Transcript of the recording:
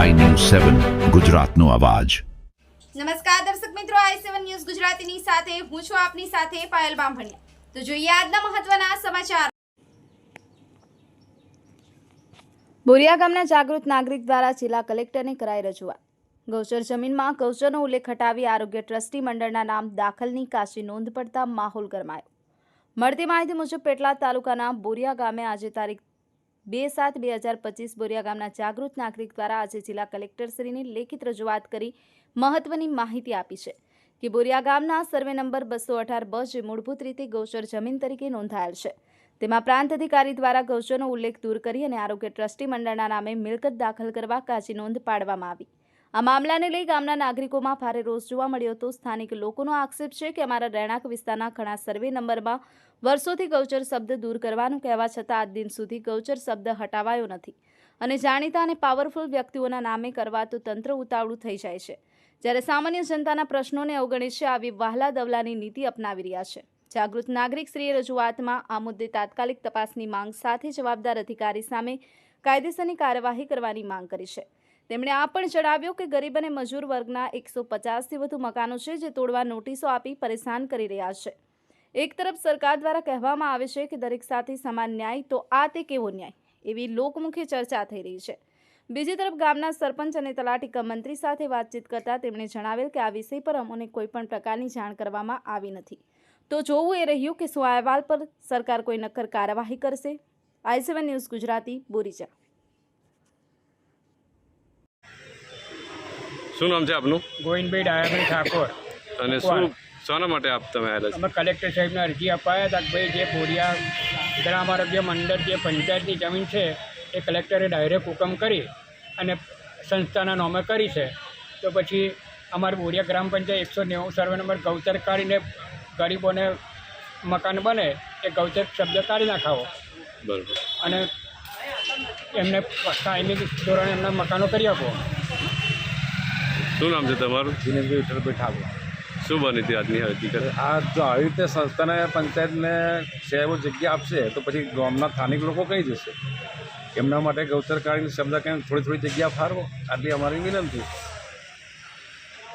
સેવન ગુજરાતનો અવાજ. નમસ્કાર દર્શક મિત્રો આઈ સેવન ન્યૂઝ ગુજરાતીની સાથે હું છું આપની સાથે પાયલ બામભણિયા. તો જોઈએ આજના મહત્વના સમાચાર. બોરિયા ગામના જાગૃત નાગરિક દ્વારા જિલ્લા કલેક્ટરને કરાઈ રજૂઆત. ગૌચર જમીનમાં ગૌચરનો ઉલ્લેખ હટાવી આરોગ્ય ટ્રસ્ટી મંડળના નામ દાખલની કાશી નોંધ પડતા માહોલ ગરમાયો. મળતી માહિતી મુજબ પેટલાદ તાલુકાના બોરિયા ગામે આજે તારીખ બે સાત બે હજાર પચીસ બોરિયા ગામના જાગૃત નાગરિક દ્વારા આજે જિલ્લા કલેક્ટરશ્રીની લેખિત રજૂઆત કરી મહત્વની માહિતી આપી છે કે બોરિયા ગામના સર્વે નંબર બસો અઢાર બ જે મૂળભૂત રીતે ગૌચર જમીન તરીકે નોંધાયેલ છે. તેમાં પ્રાંત અધિકારી દ્વારા ગૌચરનો ઉલ્લેખ દૂર કરી અને આરોગ્ય ટ્રસ્ટી મંડળના નામે મિલકત દાખલ કરવા કાચી નોંધ પાડવામાં આવી. આ મામલાને લઈ ગામના નાગરિકોમાં ભારે રોષ જોવા મળ્યો હતો. સ્થાનિક લોકોનો આક્ષેપ છે કે અમારા રહેણાંક વિસ્તારના ઘણા સર્વે નંબરમાં વર્ષોથી ગૌચર શબ્દ દૂર કરવાનું કહેવા છતાં આજ દિન સુધી ગૌચર શબ્દ હટાવાયો નથી. અને જાણીતા અને પાવરફુલ વ્યક્તિઓના નામે કરવા તો તંત્ર ઉતાવળું થઈ જાય છે. જ્યારે સામાન્ય જનતાના પ્રશ્નોને અવગણે છે, આવી વહાલા દવલાની નીતિ અપનાવી રહ્યા છે. જાગૃત નાગરિક શ્રીએ રજૂઆતમાં આ મુદ્દે તાત્કાલિક તપાસની માંગ સાથે જવાબદાર અધિકારી સામે કાયદેસરની કાર્યવાહી કરવાની માંગ કરી છે. તેમણે આ પણ જણાવ્યું કે ગરીબ અને મજૂર વર્ગના એકસો પચાસથી વધુ મકાનો છે જે તોડવા નોટિસો આપી પરેશાન કરી રહ્યા છે. એક તરફ સરકાર દ્વારા કહેવામાં આવે છે કે દરેક સાથે સમાન ન્યાય, તો આ તે કેવો ન્યાય? એવી લોકમુખી ચર્ચા થઈ રહી છે. બીજી તરફ ગામના સરપંચ અને તલાટી કમ મંત્રી સાથે વાતચીત કરતા તેમણે જણાવેલ કે આ વિષય પર અમોને કોઈ પણ પ્રકારની જાણ કરવામાં આવી નથી. તો જોવું એ રહ્યું કે શું અહેવાલ પર સરકાર કોઈ નક્કર કાર્યવાહી કરશે? I seven news Gujarati, Boricha. શું નામ છે આપનું? ગોવિંદભાઈ ડાયાભાઈ ઠાકોર. અને શું શાના માટે આપ તમે આવેલા અમે કલેક્ટર સાહેબને અરજી અપાયા હતા કે ભાઈ જે બોરિયા ગ્રામ આરોગ્ય મંડળ જે પંચાયતની જમીન છે એ કલેક્ટરે ડાયરેક્ટ હુકમ કરી અને સંસ્થાના નામે કરી છે. તો પછી અમારી બોરિયા ગ્રામ પંચાયત એકસો નેવું સર્વે નંબર ગૌચર કાઢીને ગરીબોને મકાન બને એ ગૌચર શબ્દ કાઢી નાખાવો. બરાબર. અને એમને કાયમી ધોરણે એમના મકાનો કરી આપો. શું નામ છે તમારું? દિનેશભાઈ વિઠ્ઠલભાઈ ઠાકોર. શું બની હતી આજની હકીકત? આ જો આવી રીતે સંસ્થાને પંચાયતને સાહેબો જગ્યા આપશે તો પછી ગામના સ્થાનિક લોકો કઈ જશે? એમના માટે ગૌચર કાઢીને શબ્દ કેમ થોડી થોડી જગ્યા ફાળવો. આટલી અમારી વિનંતી.